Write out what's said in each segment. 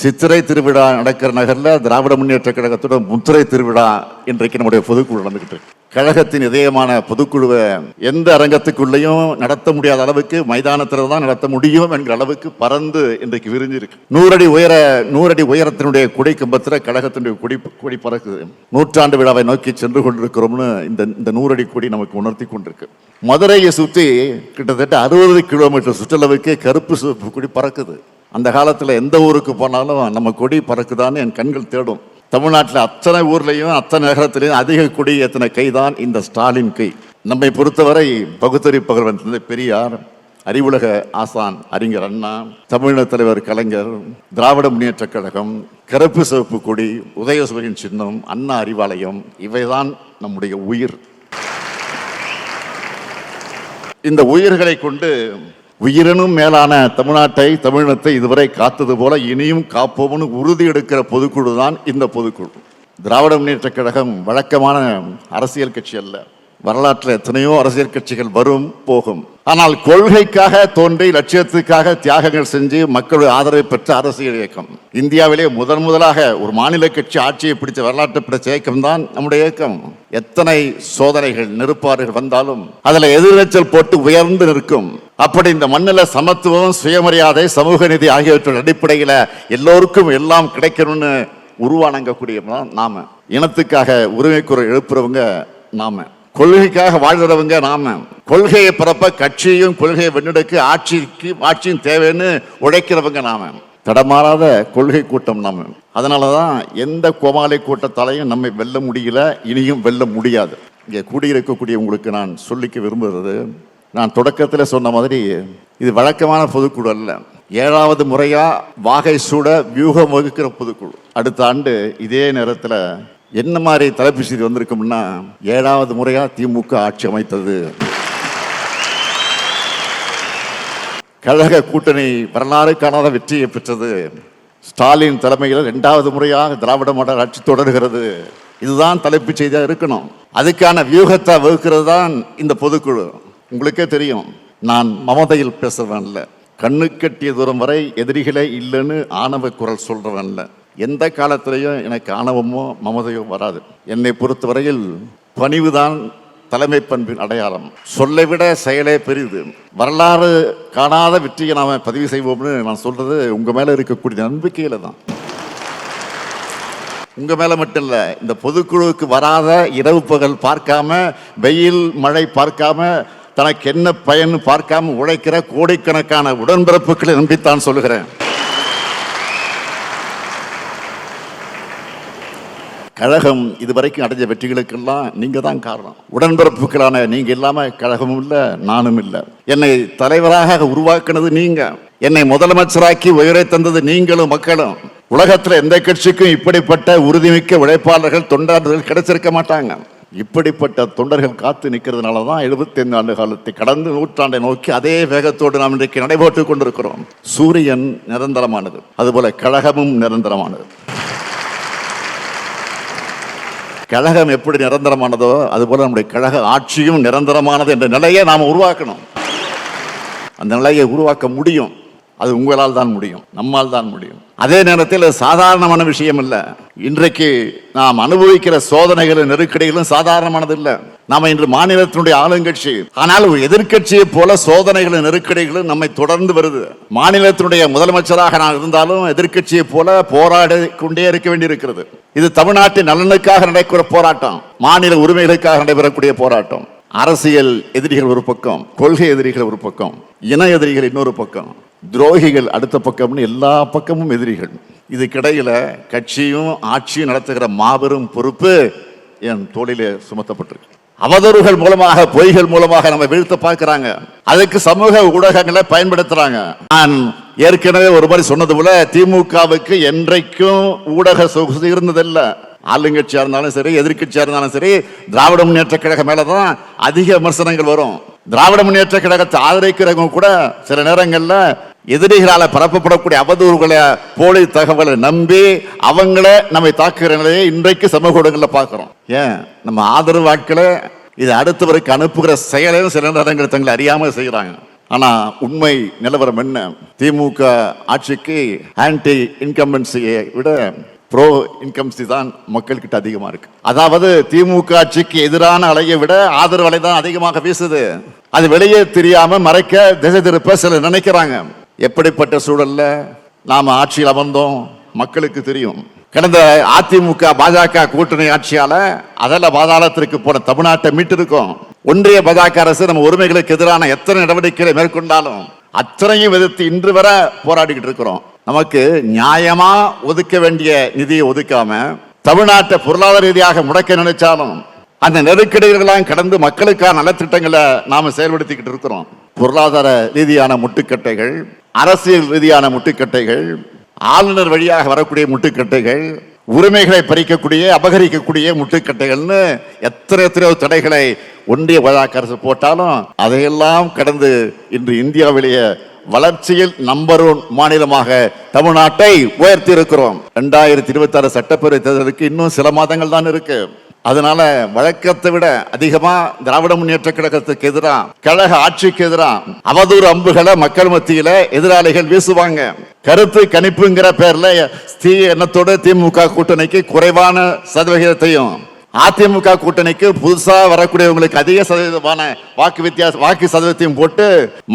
சித்திரை திருவிழா நடக்கிற நகரில் திராவிட முன்னேற்ற கழகத்தோட முத்திரை திருவிழா இன்றைக்கு நம்முடைய பொதுக்குழு நடந்துகிட்டு இருக்கு. கழகத்தின் இதயமான பொதுக்குழுவை எந்த அரங்கத்துக்குள்ளேயும் நடத்த முடியாத அளவுக்கு மைதானத்தில் தான் நடத்த முடியும் என்கிற அளவுக்கு பறந்து இன்றைக்கு விரிஞ்சிருக்கு. நூறடி உயர நூறடி உயரத்தினுடைய கொடி கம்பத்தில் கழகத்தினுடைய கொடி கொடி பறக்குது. நூற்றாண்டு விழாவை நோக்கி சென்று கொண்டிருக்கிறோம்னு இந்த இந்த நூறடி கொடி நமக்கு உணர்த்தி கொண்டிருக்கு. மதுரையை சுற்றி கிட்டத்தட்ட அறுபது கிலோமீட்டர் சுற்றளவுக்கு கருப்பு சிவப்பு கொடி பறக்குது. அந்த காலத்தில் எந்த ஊருக்கு போனாலும் நம்ம கொடி பறக்குதான்னு என் கண்கள் தேடும். தமிழ்நாட்டில் அத்தனை ஊர்லேயும் அத்தனை நகரத்திலையும் அதிக கொடி ஏற்றின கை தான் இந்த ஸ்டாலின் கை. நம்மை பொறுத்தவரை பகுத்தறி பகர்வன் தந்தை பெரியார் அறிவுலக ஆசான் அறிஞர் அண்ணா தமிழக தலைவர் கலைஞர் திராவிட முன்னேற்ற கழகம் கருப்பு சிவப்பு கொடி உதயசூரியன் சின்னம் அண்ணா அறிவாலயம் இவைதான் நம்முடைய உயிர். இந்த உயிர்களை கொண்டு உயிரினும் மேலான தமிழ்நாட்டை தமிழினத்தை இதுவரை காத்தது போல இனியும் காப்போம்னு உறுதி எடுக்கிற பொதுக்குழு தான் இந்த பொதுக்குழு. திராவிட முன்னேற்ற கழகம் வழக்கமான அரசியல் கட்சி அல்ல. வரலாற்றில் எத்தனையோ அரசியல் கட்சிகள் வரும் போகும். ஆனால் கொள்கைக்காக தோன்றி லட்சியத்துக்காக தியாகங்கள் செஞ்சு மக்களுடைய ஆதரவை பெற்ற அரசியல் இயக்கம். இந்தியாவிலே முதன் முதலாக ஒரு மாநில கட்சி ஆட்சியை பிடித்த வரலாற்றை பிடிச்ச இயக்கம் தான் நம்முடைய இயக்கம். எத்தனை சோதனைகள் நெருப்பாறுகள் வந்தாலும் அதில் எதிர்நீச்சல் போட்டு உயர்ந்து நிற்கும். அப்படி இந்த மண்ணில் சமத்துவம் சுயமரியாதை சமூக நீதி ஆகியவற்றின் அடிப்படையில் எல்லோருக்கும் எல்லாம் கிடைக்கணும்னு உருவானங்கக்கூடியவங்க நாம. இனத்துக்காக உரிமை குரல் எழுப்புறவங்க நாம. கொள்கைக்காக வாழ்கிறவங்க நாம. கொள்கையை பிறப்ப கட்சியும் கொள்கையை வெண்ணெடுக்க ஆட்சிக்கு ஆட்சியும் தேவைன்னு உழைக்கிறவங்க நாம. தடமாறாத கொள்கை கூட்டம் நாம. அதனால தான் எந்த கோமாளி கூட்டத்தாலையும் நம்மை வெல்ல முடியல இனியும் வெல்ல முடியாது. இங்கே கூடியிருக்கக்கூடிய உங்களுக்கு நான் சொல்லிக்க விரும்புகிறது நான் தொடக்கத்தில் சொன்ன மாதிரி இது வழக்கமான பொதுக்குழு அல்ல. ஏழாவது முறையாக வாகை சூட வியூகம் வகுக்கிற பொதுக்குழு. அடுத்த ஆண்டு இதே நேரத்தில் என்ன மாதிரி தலைப்பு செய்தி வந்திருக்கும்னா ஏழாவது முறையாக திமுக ஆட்சி அமைத்தது. கழக கூட்டணி வரலாறு காணாத வெற்றியை பெற்றது. ஸ்டாலின் தலைமையில் இரண்டாவது முறையாக திராவிட மாடல் ஆட்சி தொடர்கிறது. இதுதான் தலைப்பு செய்தியாக இருக்கணும். அதுக்கான வியூகத்தை வகுக்கிறது தான் இந்த பொதுக்குழு. உங்களுக்கே தெரியும் நான் மமதையில் பேசுறவன்ல இல்லை கண்ணு கட்டிய தூரம் வரை எதிரிகளே இல்லைன்னு ஆணவ குரல் சொல்றவன்ல இல்லை எந்த காலத்திலையும் எனக்கு ஆணவமோ மமதையோ வராது. என்னை பொறுத்தவரையில் பணிவுதான் தலைமை பண்பின் அடையாளம். சொல்லை விட செயலே பெரிது. வரலாறு காணாத வெற்றியை நாம் பதிவு செய்வோம்னு நான் சொல்கிறது உங்கள் மேலே இருக்கக்கூடிய நம்பிக்கையில் தான். உங்கள் மேலே மட்டும் இல்லை இந்த பொதுக்குழுவுக்கு வராத இரவு பகல் பார்க்காம வெயில் மழை பார்க்காம தனக்கு என்ன பயன் பார்க்காம உழைக்கிற கோடிக்கணக்கான உடன்பிறப்புகளை நம்பித்தான் சொல்லுகிறேன். கழகம் இதுவரைக்கும் அடைஞ்ச வெற்றிகளுக்கெல்லாம் நீங்கள் தான் காரணம். உடன்பிறப்புகளான நீங்க இல்லாமல் கழகமும் இல்ல நானும் இல்ல. என்னை தலைவராக உருவாக்குனது நீங்க. என்னை முதலமைச்சராக்கி உயரை தந்தது நீங்களும் மக்களும். உலகத்துல எந்த கட்சிக்கும் இப்படிப்பட்ட உறுதிமிக்க உழைப்பாளர்கள் தொண்டாளர்கள் கிடைச்சிருக்க மாட்டாங்க. இப்படிப்பட்ட தொண்டர்கள் காத்து நிற்கிறதுனால தான் எழுபத்தைந்து ஆண்டு காலத்தை கடந்து நூற்றாண்டை நோக்கி அதே வேகத்தோடு நாம் இன்றைக்கு நடைபெற்றுக் கொண்டிருக்கிறோம். சூரியன் நிரந்தரமானது. அதுபோல கழகமும் நிரந்தரமானது. கழகம் எப்படி நிரந்தரமானதோ அதுபோல நம்முடைய கழக ஆட்சியும் நிரந்தரமானது என்ற நிலையை நாம் உருவாக்கணும். அந்த நிலையை உருவாக்க முடியும். அது உங்களால் தான் முடியும். நம்மால் தான் முடியும். அதே நேரத்தில் சாதாரணமான விஷயம் இல்லை. இன்றைக்கு நாம் அனுபவிக்கிற சோதனைகளும் நெருக்கடிகளும் சாதாரணமானது இல்லை நாம் இன்று மாநிலத்தினுடைய ஆளுங்கட்சி ஆனால் எதிர்கட்சியை போல சோதனைகளும் நெருக்கடிகளும் நம்மை தொடர்ந்து வருது. மாநிலத்தினுடைய முதலமைச்சராக நான் இருந்தாலும் எதிர்க்கட்சியை போல போராடி கொண்டே இருக்க வேண்டியிருக்கிறது. இது தமிழ்நாட்டின் நலனுக்காக நடைபெற போராட்டம். மாநில உரிமைகளுக்காக நடைபெறக்கூடிய போராட்டம். அரசியல் எதிரிகள் ஒரு பக்கம் கொள்கை எதிரிகள் ஒரு பக்கம் இன எதிரிகள் இன்னொரு பக்கம் துரோகிகள் அடுத்த பக்கம்னு எல்லா பக்கமும் எதிரிகள். இதுக்கிடையில் கட்சியும் ஆட்சியும் நடத்துகிற மாபெரும் பொறுப்பு என் தோளிலே சுமத்தப்பட்டிருக்கு. அவதூறுகள் மூலமாக பொய்கள் மூலமாக நம்ம வீழ்த்த பார்க்கிறாங்க. அதுக்கு சமூக ஊடகங்களை பயன்படுத்துறாங்க. நான் ஏற்கனவே ஒரு மாதிரி சொன்னது போல திமுகவுக்கு என்றைக்கும் ஊடக சொகுசு இருந்ததில்லை. ஆளுங்கட்சியா இருந்தாலும் சரி எதிர்க்கட்சியா இருந்தாலும் சரி திராவிட முன்னேற்ற கழகம் மேலதான் அதிக விமர்சனங்கள் வரும். திராவிட முன்னேற்ற கழகத்தை ஆதரிக்கிறவங்க கூட சில நேரங்களில் எதிரிகளால் பரப்பப்படக்கூடிய அவதூறுகளை போலி தகவலை நம்பி அவங்கள நம்மை தாக்குகிற நிலையை இன்றைக்கு சமூக ஊடகங்களில் பார்க்குறோம். ஏன்? நம்ம ஆதரவு ஆட்களை இது அடுத்தவருக்கு அனுப்புகிற செயலையும் சில நேரங்கள் தங்களை அறியாமல் செய்கிறாங்க. ஆனால் உண்மை நிலவரம் என்ன? திமுக ஆட்சிக்கு ஆன்டி இன்கம்பன்சியை விட ப்ரோ இன்கம்சி தான் மக்கள்கிட்ட அதிகமாக இருக்கு. அதாவது திமுக ஆட்சிக்கு எதிரான அலையை விட ஆதரவு அலை தான் அதிகமாக வீசுது. அது வெளியே தெரியாமல் மறைக்க திசை திருப்ப சிலர் நினைக்கிறாங்க. எப்படிப்பட்ட சூழல்ல நாம் ஆட்சியில் அமர்ந்தோம்? மக்களுக்கு தெரியும். கடந்த அதிமுக பாஜக கூட்டணி ஆட்சியால அதில் பாதாளத்திற்கு போன தமிழ்நாட்டை மீட்டிருக்கோம். ஒன்றிய பாஜக அரசு நம்ம உரிமைகளுக்கு எதிரான எத்தனை நடவடிக்கைகளை மேற்கொண்டாலும் அத்தனையும் எதிர்த்து இன்று வரை போராடிக்கிட்டு இருக்கிறோம். நமக்கு நியாயமா ஒதுக்க வேண்டிய நிதியை ஒதுக்காம தமிழ்நாட்டை பொருளாதார ரீதியாக முடக்க நினைச்சாலும் அந்த நெருக்கடிகளெல்லாம் கடந்து மக்களுக்கான நலத்திட்டங்களை நாம் செயல்படுத்திக்கிட்டு இருக்கிறோம். பொருளாதார ரீதியான முட்டுக்கட்டைகள் அரசியல் ரீதியான முட்டுக்கட்டைகள் ஆளுநர் வழியாக வரக்கூடிய முட்டுக்கட்டைகள் உரிமைகளை பறிக்கக்கூடிய அபகரிக்கக்கூடிய முட்டுக்கட்டைகள்னு எத்தனை எத்தனையோ தடைகளை ஒன்றிய பாஜக அரசு போட்டாலும் அதையெல்லாம் கடந்து இன்று இந்தியாவிலேயே வளர்ச்சியில் நம்பர் ஒன் மாநிலமாக தமிழ்நாட்டை உயர்த்தி இருக்கிறோம் ரெண்டாயிரத்தி இருபத்தி ஆறு சட்டப்பேரவை தேர்தலுக்கு இன்னும் சில மாதங்கள் தான் இருக்கு. அதனால வழக்கத்தை விட அதிகமா திராவிட முன்னேற்ற கழகத்துக்கு எதிராக கழக ஆட்சிக்கு எதிராக அவதூறு அம்புகளை மக்கள் மத்தியில எதிராளிகள் வீசுவாங்க. கருத்து கணிப்புங்கிற பேர்ல தீ எண்ணத்தோடு திமுக கூட்டணிக்கு குறைவான சதவிகிதத்தையும் அதிமுக கூட்டணிக்கு புதுசா வரக்கூடியவங்களுக்கு அதிக சதவீதமான வாக்கு வித்தியாச வாக்கு சதவீதத்தையும் போட்டு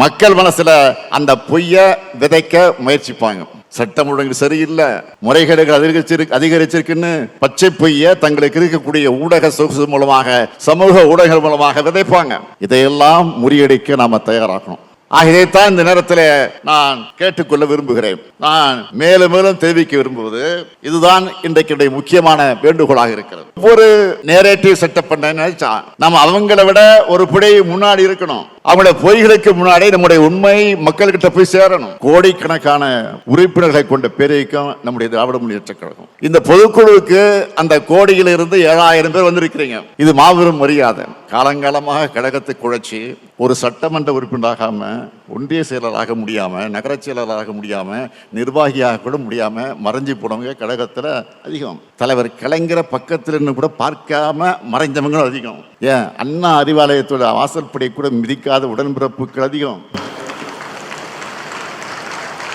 மக்கள் மனசுல அந்த பொய்ய விதைக்க முயற்சிப்பாங்க. சட்டம் ஒழுங்கு சரியில்லை முறைகேடுகள் அதிகரிச்சிருக்கு அதிகரிச்சிருக்குன்னு பச்சை பொய்ய தங்களுக்கு இருக்கக்கூடிய ஊடக சொகுசு மூலமாக சமூக ஊடகங்கள் மூலமாக விதைப்பாங்க. இதையெல்லாம் முறியடிக்க நாம தயாராகணும். ஆக இதைத்தான் இந்த நேரத்தில் நான் கேட்டுக்கொள்ள விரும்புகிறேன். நான் மேலும் மேலும் தெரிவிக்க விரும்புவது இதுதான் இன்றைக்கு முக்கியமான வேண்டுகோளாக இருக்கிறது. ஒவ்வொரு நேரேட்டிவ் செட்டப் பண்ண நினைச்சா நம்ம அவங்கள விட ஒரு பிடி முன்னாடி இருக்கணும். அவங்கள பொய்களுக்கு முன்னாடி நம்முடைய உண்மை மக்கள்கிட்ட போய் சேரணும். கோடிக்கணக்கான உறுப்பினர்களை கொண்ட பேரியக்கம் நம்முடைய திராவிட முன்னேற்ற கழகம். இந்த பொதுக்குழுவுக்கு அந்த கோடியிலிருந்து ஏழாயிரம் பேர் வந்திருக்கிறீங்க. இது மாபெரும் மரியாதை. காலங்காலமாக கழகத்தை குழைச்சி ஒரு சட்டமன்ற உறுப்பினராகாமல் ஒன்றிய செயலராக முடியாமல் நகர செயலராக முடியாமல் நிர்வாகியாக கூட முடியாமல் மறைஞ்சு போனவங்க கழகத்தில் அதிகம். தலைவர் கலைஞர பக்கத்துல இருந்து கூட பார்க்காம மறைஞ்சவங்களும் அதிகம். ஏன்? அண்ணா அறிவாலயத்தோட வாசல்படி கூட மிதிக்காத உடன்பிறப்புகள் அதிகம்.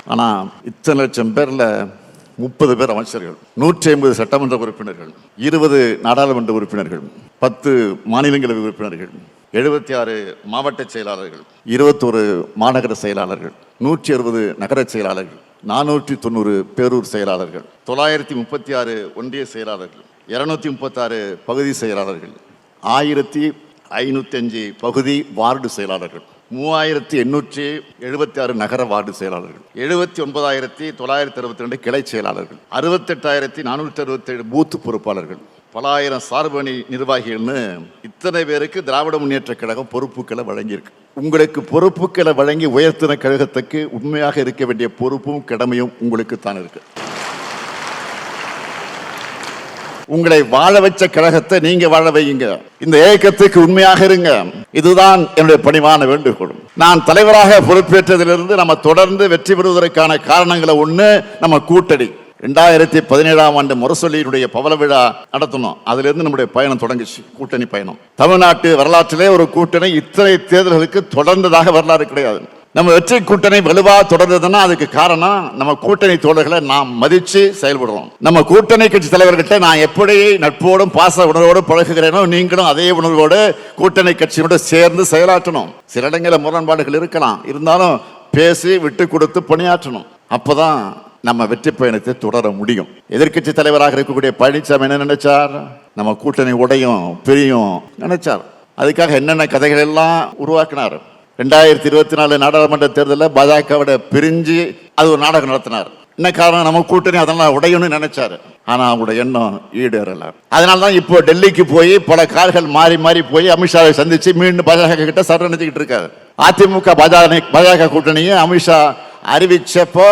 ஆனால் இத்தனை லட்சம் பேரில் முப்பது பேர் அமைச்சர்கள் நூற்றி ஐம்பது சட்டமன்ற உறுப்பினர்கள் இருபது நாடாளுமன்ற உறுப்பினர்கள் பத்து மாநிலங்களவை உறுப்பினர்கள் எழுபத்தி ஆறு மாவட்ட செயலாளர்கள் இருபத்தோரு மாநகர செயலாளர்கள் நூற்றி அறுபது நகர செயலாளர்கள் நானூற்றி தொண்ணூறு பேரூர் செயலாளர்கள் தொள்ளாயிரத்தி முப்பத்தி ஆறு ஒன்றிய செயலாளர்கள் இருநூத்தி முப்பத்தாறு பகுதி செயலாளர்கள் ஆயிரத்தி ஐநூற்றி அஞ்சு பகுதி வார்டு செயலாளர்கள். மூவாயிரத்தி எண்ணூற்றி எழுபத்தி ஆறு நகர வார்டு செயலாளர்கள் எழுபத்தி ஒன்பதாயிரத்தி தொள்ளாயிரத்தி அறுபத்தி ரெண்டு கிளை செயலாளர்கள் அறுபத்தெட்டாயிரத்தி நானூற்றி அறுபத்தேழு பூத்து பொறுப்பாளர்கள் பலாயிரம் சார்பணி நிர்வாகிகள்னு இத்தனை பேருக்கு திராவிட முன்னேற்ற கழகம் பொறுப்புகளை வழங்கியிருக்கு. உங்களுக்கு பொறுப்புகளை வழங்கி உயர்த்தின கழகத்துக்கு உண்மையாக இருக்க வேண்டிய பொறுப்பும் கடமையும் உங்களுக்கு தான் இருக்குது உங்களை வாழ வச்ச கழகத்தை நீங்க வாழ வையுங்க. இந்த ஏக்கத்துக்கு உண்மையாக இருங்க. இதுதான் என்னுடைய பணிவான வேண்டுகோள். நான் தலைவராக பொறுப்பேற்றதிலிருந்து நம்ம தொடர்ந்து வெற்றி பெறுவதற்கான காரணங்களை ஒண்ணு நம்ம கூட்டணி. ரெண்டாயிரத்தி பதினேழாம் ஆண்டு முரசொலியினுடைய பவள விழா நடத்தணும் அதுல இருந்து நம்முடைய பயணம் தொடங்குச்சு. கூட்டணி பயணம். தமிழ்நாட்டு வரலாற்றிலே ஒரு கூட்டணி இத்தனை தேர்தல்களுக்கு தொடர்ந்ததாக வரலாறு கிடையாது. நம்ம வெற்றி கூட்டணி வலுவா தொடர்றதுன்னா அதுக்கு காரணம் நம்ம கூட்டணி தோழர்களை நாம் மதித்து செயல்படுறோம். நம்ம கூட்டணி கட்சி தலைவர்கிட்ட நான் எப்படி நட்போடும் பாச உணர்வோடு பழகுகிறேனோ நீங்களும் அதே உணர்வோடு கூட்டணி கட்சியோடு சேர்ந்து செயலாற்றணும். சில இடங்களில் முரண்பாடுகள் இருக்கலாம். இருந்தாலும் பேசி விட்டு கொடுத்து பணியாற்றணும். அப்போதான் நம்ம வெற்றி பயணத்தை தொடர முடியும். எதிர்க்கட்சி தலைவராக இருக்கக்கூடிய பழனிசாமி என்ன நினைச்சார்? நம்ம கூட்டணி உடையும் பிரியும் நினைச்சார். அதுக்காக என்னென்ன கதைகள் எல்லாம் உருவாக்கினார்? ரெண்டாயிரத்தி இருபத்தி நாலு நாடாளுமன்ற தேர்தலில் பாஜகவோட பிரிஞ்சு அது ஒரு நாடகம் நடத்தினார். என்ன காரணம்? நம்ம கூட்டணி அதெல்லாம் உடையணும்னு நினைச்சாரு. ஆனா அவங்களோட எண்ணம் ஈடேறல. அதனால தான் இப்போ டெல்லிக்கு போய் பல கார்கள் மாறி மாறி போய் அமித்ஷாவை சந்திச்சு மீண்டும் பாஜக கிட்ட சரணடைஞ்சுக்கிட்டு இருக்காரு. அதிமுக பாஜக பாஜக கூட்டணியை அமித்ஷா அறிவிச்சப்போ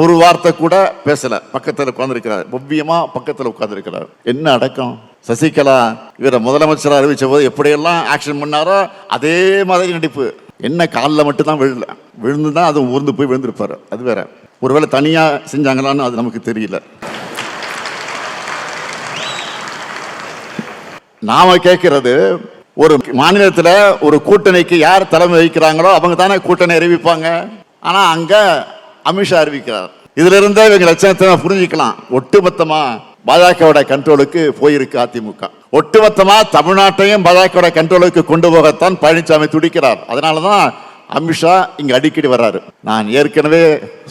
ஒரு வார்த்தை கூட பேசல. பக்கத்தில் உட்கார்ந்துருக்கிறார். பவ்யமா பக்கத்தில் உட்கார்ந்துருக்கிறார். என்ன அடக்கம்? சசிகலா இவரை முதலமைச்சராக அறிவிச்ச போது எப்படியெல்லாம் ஆக்ஷன் பண்ணாரோ அதே மாதிரி நடிப்பு. என்ன காலில் மட்டும்தான் விழல விழுந்து தான் அது ஊர்ந்து போய் விழுந்திருப்பார். அது வேற. ஒருவேளை தனியாக செஞ்சாங்களான்னு அது நமக்கு தெரியல. நாம கேட்கிறது ஒரு மாநிலத்தில் ஒரு கூட்டணிக்கு யார் தலைமை வகிக்கிறாங்களோ அவங்க தானே கூட்டணி அறிவிப்பாங்க. ஆனால் அங்கே அமித்ஷா அறிவிக்கிறார். இதுல இருந்தே இவங்க லட்சணத்தை புரிஞ்சுக்கலாம். ஒட்டுமொத்தமாக பாஜகவோட கண்ட்ரோலுக்கு போயிருக்கு அதிமுக. ஒட்டுமொத்தமா தமிழ்நாட்டையும் பாஜகவோட கண்ட்ரோலுக்கு கொண்டு போகத்தான் பழனிசாமி துடிக்கிறார். அதனாலதான் அமித்ஷா இங்க அடிக்கடி வர்றாரு. நான் ஏற்கனவே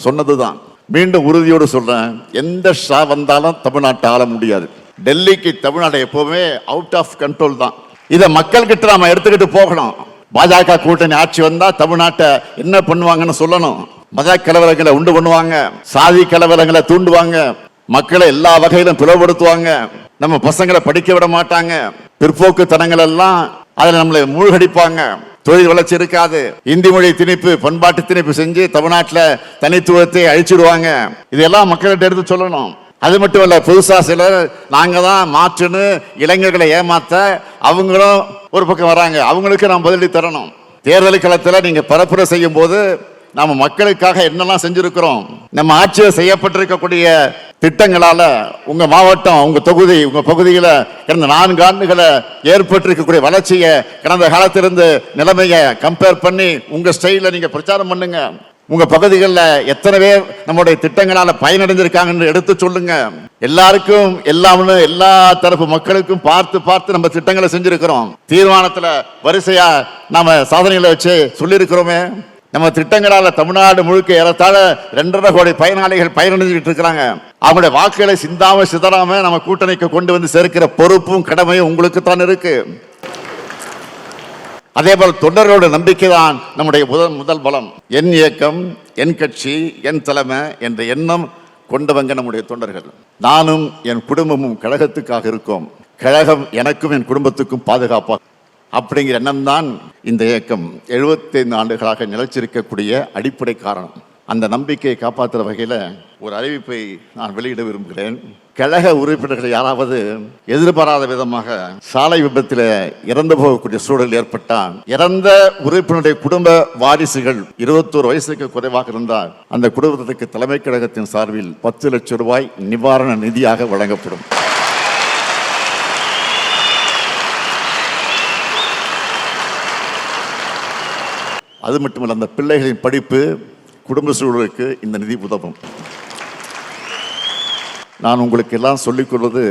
சொன்னதுதான். மீண்டும் உறுதியோடு சொல்றேன். எந்த ஷா வந்தாலும் தமிழ்நாட்டை ஆள முடியாது. டெல்லிக்கு தமிழ்நாடு எப்பவுமே அவுட் ஆஃப் கண்ட்ரோல் தான். இதை மக்கள் கிட்ட நாம எடுத்துக்கிட்டு போகணும். பாஜக கூட்டணி ஆட்சி வந்தா தமிழ்நாட்டை என்ன பண்ணுவாங்கன்னு சொல்லணும். மத கலவரங்களை உண்டு பண்ணுவாங்க. சாதி கலவரங்களை தூண்டுவாங்க. மக்களை எல்லா வகையிலும் பிளவுபடுத்துவாங்க. நம்ம பசங்களை படிக்க விட மாட்டாங்க. பிற்போக்கு தனங்கள் எல்லாம் அதில் நம்மளை மூழ்கடிப்பாங்க. தொழில் வளர்ச்சி இருக்காது. இந்தி மொழி திணிப்பு பண்பாட்டு திணிப்பு செஞ்சு தமிழ்நாட்டில் தனித்துவத்தை அழிச்சிடுவாங்க. இதெல்லாம் மக்கள்கிட்ட எடுத்து சொல்லணும். அது மட்டும் இல்ல புதுசா சிலர் நாங்க தான் மாற்றுன்னு இளைஞர்களை ஏமாத்த அவங்களும் ஒரு பக்கம் வராங்க. அவங்களுக்கு நாம் பதிலடி தரணும். தேர்தல் களத்தில் நீங்க பரப்புரை செய்யும் போது நம்ம மக்களுக்காக என்னெல்லாம் செஞ்சிருக்கிறோம் நம்ம ஆட்சியில் செய்யப்பட்டிருக்கக்கூடிய திட்டங்களால உங்க மாவட்டம் உங்க தொகுதி உங்க பகுதியில கடந்த நான்கு ஆண்டுகளை ஏற்பட்டிருக்கக்கூடிய வளர்ச்சியை கடந்த காலத்திலிருந்து நிலைமையை கம்பேர் பண்ணி உங்க ஸ்டைல நீங்க பிரச்சாரம் பண்ணுங்க. உங்க பகுதிகளில் எத்தனை பேர் நம்முடைய திட்டங்களால பயனடைஞ்சிருக்காங்கன்னு எடுத்து சொல்லுங்க. எல்லாருக்கும் எல்லாமே எல்லா தரப்பு மக்களுக்கும் பார்த்து பார்த்து நம்ம திட்டங்களை செஞ்சிருக்கிறோம். தீர்மானத்துல வரிசையா நாம சாதனைகளை வச்சு சொல்லியிருக்கிறோமே. நம்ம திட்டங்களால் தமிழ்நாடு முழுக்க ஏறத்தாழ ரெண்டரை கோடி பயனாளிகள் பயனடைஞ்சுக்கிட்டு இருக்கிறாங்க. அவங்களுடைய வாக்குகளை சிந்தாம சிதறாம நம்ம கூட்டணிக்கு கொண்டு வந்து சேர்க்கிற பொறுப்பும் கடமையும் உங்களுக்கு தான் இருக்கு. அதே போல் தொண்டர்களோட நம்பிக்கை தான் நம்முடைய முதல் முதல் பலம். என் இயக்கம் என் கட்சி என் தலைமை என்ற எண்ணம் கொண்டவங்க நம்முடைய தொண்டர்கள். நானும் என் குடும்பமும் கழகத்துக்காக இருக்கோம். கழகம் எனக்கும் என் குடும்பத்துக்கும் பாதுகாப்பாக அப்படிங்கிற எண்ணம் தான் இந்த இயக்கம். 75 ஆண்டுகளாக நிலைச்சிருக்கக்கூடிய அடிப்படை காரணம். அந்த நம்பிக்கையை காப்பாற்றுற வகையில் ஒரு அறிவிப்பை நான் வெளியிட விரும்புகிறேன். கழக உறுப்பினர்கள் யாராவது எதிர்பாராத விதமாக சாலை விபத்தில் இறந்து போகக்கூடிய சூழல் ஏற்பட்டால் இறந்த உறுப்பினருடைய குடும்ப வாரிசுகள் இருபத்தோரு வயசுக்கு குறைவாக இருந்தால் அந்த குடும்பத்திற்கு தலைமை கழகத்தின் சார்பில் பத்து லட்சம் ரூபாய் நிவாரண நிதியாக வழங்கப்படும். அது மட்டுமல்ல அந்த பிள்ளைகளின் படிப்பு குடும்ப சூழலுக்கு இந்த நிதி உதவும். நான் உங்களுக்கு எல்லாம் சொல்லிக் கொள்வது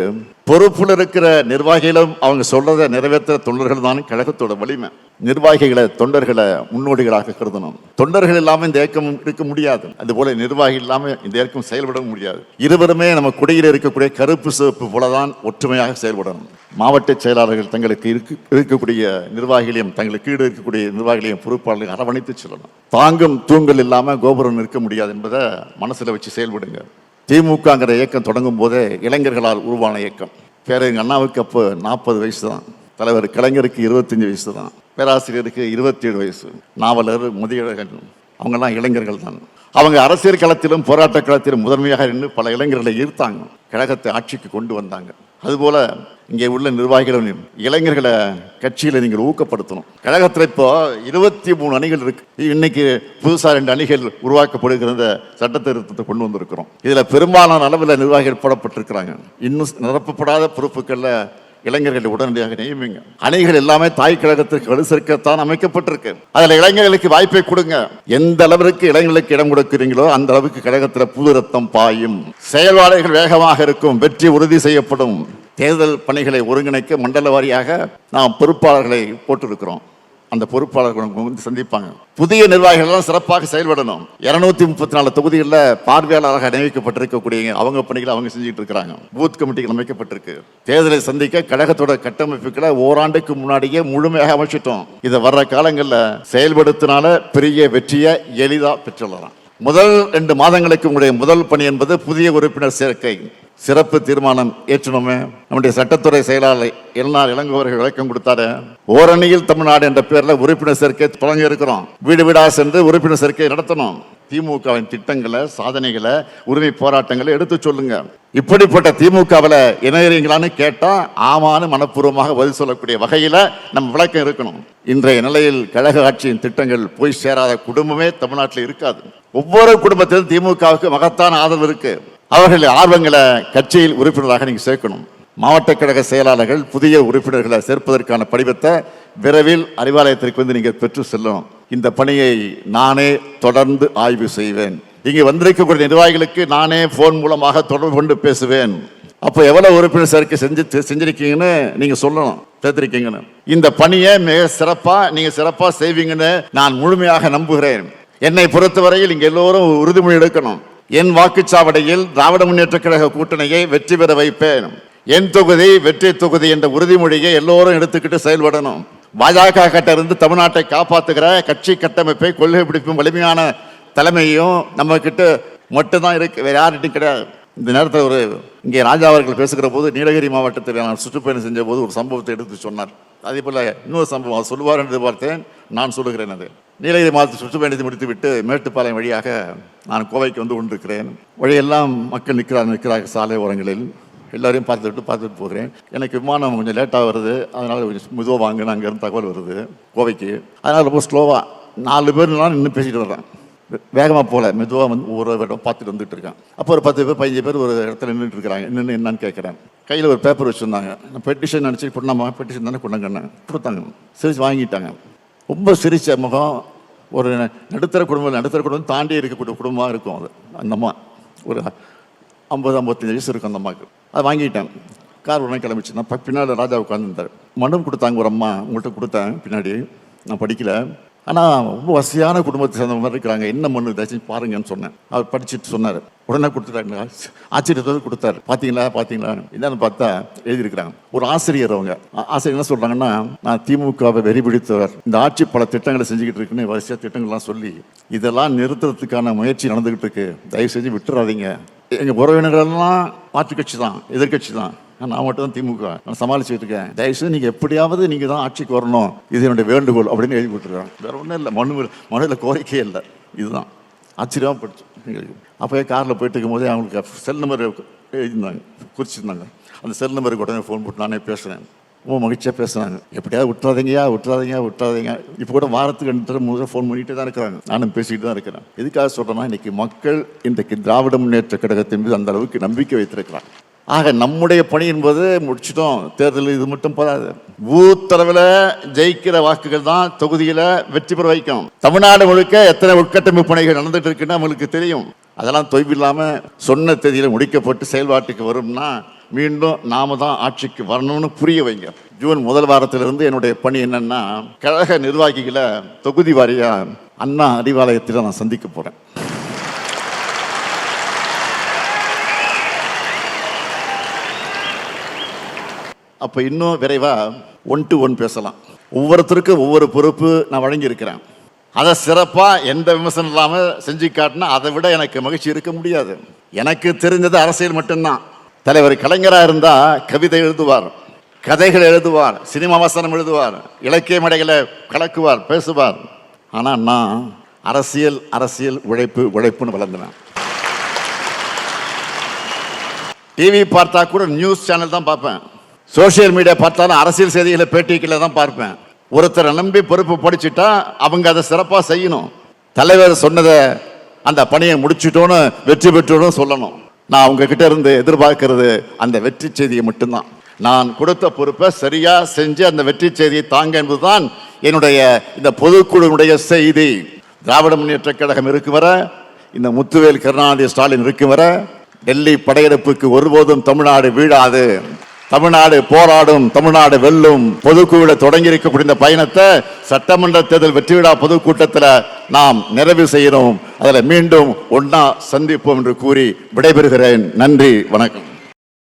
பொறுப்பில் இருக்கிற நிர்வாகிகளும் அவங்க சொல்றதை நிறைவேற்ற தொண்டர்கள் தான் கழகத்தோட வலிமை. நிர்வாகிகளை தொண்டர்களை முன்னோடிகளாக கருதணும். தொண்டர்கள் இல்லாமல் இந்த இயக்கம் இருக்க முடியாது. அதுபோல நிர்வாகி இல்லாமல் இந்த இயக்கம் செயல்பட முடியாது. இருவருமே நம்ம குடியில் இருக்கக்கூடிய கருப்பு சிவப்பு போலதான் ஒற்றுமையாக செயல்படணும். மாவட்ட செயலாளர்கள் தங்களுக்கு இருக்கு இருக்கக்கூடிய நிர்வாகிகளையும் தங்களுக்கு ஈடு இருக்கக்கூடிய நிர்வாகிகளையும் பொறுப்பாளர்கள் அரவணைத்து செல்லணும். தாங்கும் தூங்கல் இல்லாமல் கோபுரம் நிற்க முடியாது என்பதை மனசில் வச்சு செயல்படுங்க. திமுகங்கிற இயக்கம் தொடங்கும் போதே இளைஞர்களால் உருவான இயக்கம். பேர் எங்கள் அண்ணாவுக்கு அப்போ நாற்பது வயசு தான் தலைவர் கலைஞருக்கு இருபத்தஞ்சு வயசு தான் பேராசிரியருக்கு இருபத்தேழு வயசு. நாவலர் முதியழகன் அவங்கெல்லாம் இளைஞர்கள் தான். அவங்க அரசியல் களத்திலும் போராட்ட களத்திலும் முதன்மையாக நின்று பல இளைஞர்களை ஈர்த்தாங்க. கழகத்தை ஆட்சிக்கு கொண்டு வந்தாங்க. அதுபோல இங்கே உள்ள நிர்வாகிகளும் இளைஞர்களை கட்சியில் நீங்கள் ஊக்கப்படுத்தணும். கழகத்தில் இப்போ இருபத்தி மூணு அணிகள் இருக்கு. இன்னைக்கு புதுசாக ரெண்டு அணிகள் உருவாக்கப்படுகிற சட்ட திருத்தத்தை கொண்டு வந்திருக்கிறோம். இதில் பெரும்பாலான அளவில் நிர்வாகிகள் போடப்பட்டிருக்கிறாங்க. இன்னும் நிரப்பப்படாத பொறுப்புகளில் இளைஞர்களை உடனடியாக நியமிங்க. அணிகள் எல்லாமே தாய் கழகத்திற்கு வலு சேர்க்கத்தான் அமைக்கப்பட்டிருக்கு. அதில் இளைஞர்களுக்கு வாய்ப்பை கொடுங்க. எந்த அளவிற்கு இளைஞர்களுக்கு இடம் கொடுக்கிறீங்களோ அந்த அளவுக்கு கழகத்தில் புது ரத்தம் பாயும். செயல்பாடுகள் வேகமாக இருக்கும். வெற்றி உறுதி செய்யப்படும். தேர்தல் பணிகளை ஒருங்கிணைக்க மண்டல வாரியாக நாம் பொறுப்பாளர்களை போட்டிருக்கிறோம். அந்த பொறுப்பாளர்கள் வந்து சந்திப்பாங்க. புதிய நிர்வாகிகள் எல்லாம் சிறப்பாக செயல்படணும். இருநூத்தி முப்பத்தி நாலு தொகுதிகளில் பார்வையாளராக நியமிக்கப்பட்டிருக்கக்கூடிய அவங்க பணிகளை அவங்க செஞ்சுட்டு இருக்கிறாங்க. பூத் கமிட்டிகள் அமைக்கப்பட்டிருக்கு. தேர்தலை சந்திக்க கழகத்தோட கட்டமைப்புகளை ஓராண்டுக்கு முன்னாடியே முழுமையாக அமைச்சிட்டோம். இதை வர்ற காலங்களில் செயல்படுத்தினால பெரிய வெற்றியை எளிதாக பெற்றுள்ளலாம். முதல் ரெண்டு மாதங்களுக்கு உங்களுடைய முதல் பணி என்பது புதிய உறுப்பினர் சேர்க்கை. சிறப்பு தீர்மானம் ஏற்றணுமே. நம்முடைய சட்டத்துறை செயலாளர் எல்நாள் இளங்கோவர்கள் விளக்கம் கொடுத்தாரு. ஓரணியில் தமிழ்நாடு என்ற பேரில் உறுப்பினர் சேர்க்கை தொடங்க இருக்கிறோம். வீடு வீடாக சென்று உறுப்பினர் சேர்க்கை நடத்தணும். திமுகவின் திட்டங்களை சாதனைகளை உரிமை போராட்டங்களை எடுத்து சொல்லுங்க. இப்படிப்பட்ட திமுகவில் இணையறீங்களான்னு கேட்டால் ஆமான்னு மனப்பூர்வமாக பதில் சொல்லக்கூடிய வகையில் நம்ம விளக்கம் இருக்கணும். இன்றைய நிலையில் கழக ஆட்சியின் திட்டங்கள் போய் சேராத குடும்பமே தமிழ்நாட்டில் இருக்காது. ஒவ்வொரு குடும்பத்திலும் திமுகவுக்கு மகத்தான ஆதரவு இருக்கு. அவர்கள் ஆர்வங்களை கட்சியில் உறுப்பினராக நீங்கள் சேர்க்கணும். மாவட்ட கழக செயலாளர்கள் புதிய உறுப்பினர்களை சேர்ப்பதற்கான படிவத்தை விரைவில் அறிவாலயத்திற்கு வந்து நீங்கள் பெற்று செல்லணும். இந்த பணியை நானே தொடர்ந்து ஆய்வு செய்வேன். இங்கே வந்திருக்கக்கூடிய நிர்வாகிகளுக்கு நானே போன் மூலமாக தொடர்பு கொண்டு பேசுவேன். அப்போ எவ்வளவு உறுப்பினர் சேர்க்கை செஞ்சு செஞ்சிருக்கீங்கன்னு நீங்க சொல்லணும் சேர்த்திருக்கீங்கன்னு இந்த பணியை மிக சிறப்பா நீங்க சிறப்பா செய்வீங்கன்னு நான் முழுமையாக நம்புகிறேன். என்னை பொறுத்தவரையில் இங்கே எல்லோரும் உறுதிமொழி எடுக்கணும். என் வாக்குச்சாவடியில் திராவிட முன்னேற்ற கழக கூட்டணியை வெற்றி பெற வைப்பேன். என் தொகுதி வெற்றி தொகுதி என்ற உறுதிமொழியை எல்லோரும் எடுத்துக்கிட்டு செயல்படணும். பாஜக கிட்ட இருந்து தமிழ்நாட்டை காப்பாத்துகிற கட்சி கட்டமைப்பை கொள்கை பிடிப்பும் வலிமையான தலைமையும் நம்ம கிட்ட மட்டும்தான் இருக்கு. வேற யார்கிட்டும் கிடையாது. இந்த நேரத்தில் ஒரு இங்கே ராஜா அவர்கள் பேசுகிற போது நீலகிரி மாவட்டத்தில் நான் சுற்றுப்பயணம் செஞ்ச போது ஒரு சம்பவத்தை எடுத்து சொன்னார். அதே போல இன்னொரு சம்பவம் சொல்லுவார் என்று பார்த்தேன் நான் சொல்லுகிறேன் அது. நீலகிரி மாவட்ட சுற்றுப்பயணத்தை முடித்துவிட்டு மேட்டுப்பாளையம் வழியாக நான் கோவைக்கு வந்து கொண்டிருக்கிறேன். வழியெல்லாம் மக்கள் நிற்கிறார் நிற்கிறார்கள் சாலை ஓரங்களில். எல்லாரையும் பார்த்துட்டு பார்த்துட்டு போகிறேன். எனக்கு விமானம் கொஞ்சம் லேட்டாக வருது. அதனால் கொஞ்சம் மெதுவாக வாங்கினு அங்கேருந்து தகவல் வருது கோவைக்கு. அதனால் ரொம்ப ஸ்லோவாக நாலு பேர் நான் இன்னும் பேசிட்டு வர்றேன். வேகமாக போகல. மெதுவாக வந்து ஒவ்வொரு இடம் பார்த்துட்டு வந்துட்டு இருக்கேன். அப்போ ஒரு பத்து பேர் பதினஞ்சு பேர் ஒரு இடத்துல நின்றுட்டு இருக்கிறாங்க. நின்று என்னன்னு கேட்குறேன் கையில் ஒரு பேப்பர் வச்சுருந்தாங்க. நான் பெட்டிஷன் நினச்சி கொண்டாமா? பெட்டிஷன் தானே கொண்டாங்கண்ணே கொடுத்தாங்க. சிரிச்சு வாங்கிட்டாங்க. ரொம்ப சிரிச்ச முகம். ஒரு நடுத்தர குடும்பம் நடுத்தர குடும்பம் தாண்டி இருக்கக்கூடிய குடும்பமாக இருக்கும் அது. அந்த அம்மா. ஒரு ஐம்பது ஐம்பத்தஞ்சு வயசு இருக்கும் அந்த அம்மாவுக்கு அதை வாங்கிட்டேன். கார் உடனே கிளம்பிச்சு. நான் பின்னாடி ராஜா உட்காந்துருந்தார் மனம் கொடுத்தாங்க ஒரு அம்மா. உங்கள்கிட்ட கொடுத்தேன் பின்னாடி. நான் படிக்கல. ஆனால் ரொம்ப வசதியான குடும்பத்தை சேர்ந்த மாதிரி இருக்கிறாங்க. என்ன மண்ணு? ஏதாச்சும் பாருங்கன்னு சொன்னேன். அவர் படிச்சுட்டு சொன்னார். உடனே கொடுத்துட்டாங்க ஆச்சரியத்தோடு கொடுத்தாரு. பார்த்தீங்களா பார்த்தீங்களா என்னன்னு பார்த்தா எழுதியிருக்கிறாங்க. ஒரு ஆசிரியர் அவங்க. ஆசிரியர் என்ன சொல்கிறாங்கன்னா நான் திமுகவை வெறி பிடித்தவர் இந்த ஆட்சி பல திட்டங்களை செஞ்சுக்கிட்டு இருக்குன்னு வரிசையாக திட்டங்கள்லாம் சொல்லி இதெல்லாம் நிறுத்துறதுக்கான முயற்சி நடந்துக்கிட்டு இருக்கு. தயவு செஞ்சு விட்டுறாதீங்க. எங்கள் உறவினர்கள்லாம் மாற்று கட்சி தான் எதிர்கட்சி தான் நான் மட்டும் தான் திமுக. நான் சமாளிச்சுட்டு இருக்கேன். தயவுசெய்து நீங்கள் எப்படியாவது நீங்கள் தான் ஆட்சிக்கு வரணும். இது என்னுடைய வேண்டுகோள் அப்படின்னு எழுதி போட்டுருக்காங்க வேறு ஒன்றும் இல்லை. மனு மனுவில் கோரிக்கையே இல்லை. இதுதான். ஆச்சரியமாக படிச்சு அப்போயே காரில் போயிட்டு இருக்கும்போதே அவங்களுக்கு செல் நம்பர் எழுதியிருந்தாங்க. குறிச்சிருந்தாங்க. அந்த செல் நம்பருக்கு உடனே ஃபோன் போட்டு நானே பேசுகிறேன் ரொம்ப மகிழ்ச்சியாக பேசுனாங்க எப்படியாவது விட்டுறாதீங்கயா விட்டுறாதீங்க விட்டுறாதீங்க. இப்போ கூட வாரத்துக்கு ரெண்டு தடவை ஃபோன் பண்ணிட்டு தான் இருக்கிறாங்க. நானும் பேசிக்கிட்டு தான் இருக்கிறேன். எதுக்காக சொல்கிறேன்னா இன்றைக்கி மக்கள் இன்றைக்கு திராவிட முன்னேற்ற கழகத்தின் மீது அந்த அளவுக்கு நம்பிக்கை வைத்திருக்கிறாங்க ஆக நம்முடைய பணி என்பது முடிச்சிட்டோம். தேர்தல் இது மட்டும் போதாது. ஊத்தளவில் ஜெயிக்கிற வாக்குகள் தான் தொகுதியில் வெற்றி பெற வைக்கும். தமிழ்நாடு முழுக்க எத்தனை உட்கட்டமைப்பு பணிகள் நடந்துட்டு இருக்குன்னு நம்மளுக்கு தெரியும். அதெல்லாம் தொய்வில்லாம சொன்ன தேதியில் முடிக்கப்பட்டு செயல்பாட்டுக்கு வரும்னா மீண்டும் நாம தான் ஆட்சிக்கு வரணும்னு புரிய வைங்க. ஜூன் முதல் வாரத்திலிருந்து என்னுடைய பணி என்னன்னா கழக நிர்வாகிகளை தொகுதி வாரியா அண்ணா அறிவாலயத்தில் நான் சந்திக்க போறேன். அப்போ இன்னும் விரைவாக ஒன் டு ஒன் பேசலாம். ஒவ்வொருத்தருக்கும் ஒவ்வொரு பொறுப்பு நான் வழங்கியிருக்கிறேன். அதை சிறப்பாக எந்த விமர்சனம் இல்லாமல் செஞ்சு காட்டினா அதை விட எனக்கு மகிழ்ச்சி இருக்க முடியாது. எனக்கு தெரிஞ்சது அரசியல் மட்டும்தான். தலைவர் கலைஞராக இருந்தால் கவிதை எழுதுவார் கதைகள் எழுதுவார் சினிமா வசனம் எழுதுவார் இலக்கிய மேடைகளை கலக்குவார் பேசுவார். ஆனால் நான் அரசியல் அரசியல் உழைப்பு உழைப்புன்னு வளர்ந்தேன் டிவி பார்த்தா கூட நியூஸ் சேனல் தான் பார்ப்பேன். சோஷியல் மீடியா பார்த்தாலும் அரசியல் செய்திகளை பேட்டிகளை தான் பார்ப்பேன். ஒருத்தரை நம்பி பொறுப்பு படிச்சுட்டா அவங்க அதை சிறப்பாக செய்யணும். தலைவர் சொன்னதை அந்த பணியை முடிச்சிட்டோன்னு வெற்றி பெற்றோன்னு சொல்லணும். நான் உங்ககிட்ட இருந்து எதிர்பார்க்கிறது அந்த வெற்றி செய்தியை மட்டும்தான். நான் கொடுத்த பொறுப்பை சரியாக செஞ்சு அந்த வெற்றி செய்தியை தாங்க என்பதுதான் என்னுடைய இந்த பொதுக்குழுனுடைய செய்தி. திராவிட முன்னேற்ற கழகம் இருக்கு வர இந்த முத்துவேல் கருணாநிதி ஸ்டாலின் இருக்கும் வர டெல்லி படையெடுப்புக்கு ஒருபோதும் தமிழ்நாடு வீழாது. தமிழ்நாடு போராடும் தமிழ்நாடு வெல்லும் பொதுக்குழுல தொடங்கி இருக்கக்கூடிய இந்த பயணத்தை சட்டமன்ற தேர்தல் வெற்றி விழா பொதுக்கூட்டத்தில் நாம் நிறைவு செய்கிறோம். அதில் மீண்டும் ஒன்றா சந்திப்போம் என்று கூறி விடைபெறுகிறேன். நன்றி வணக்கம்.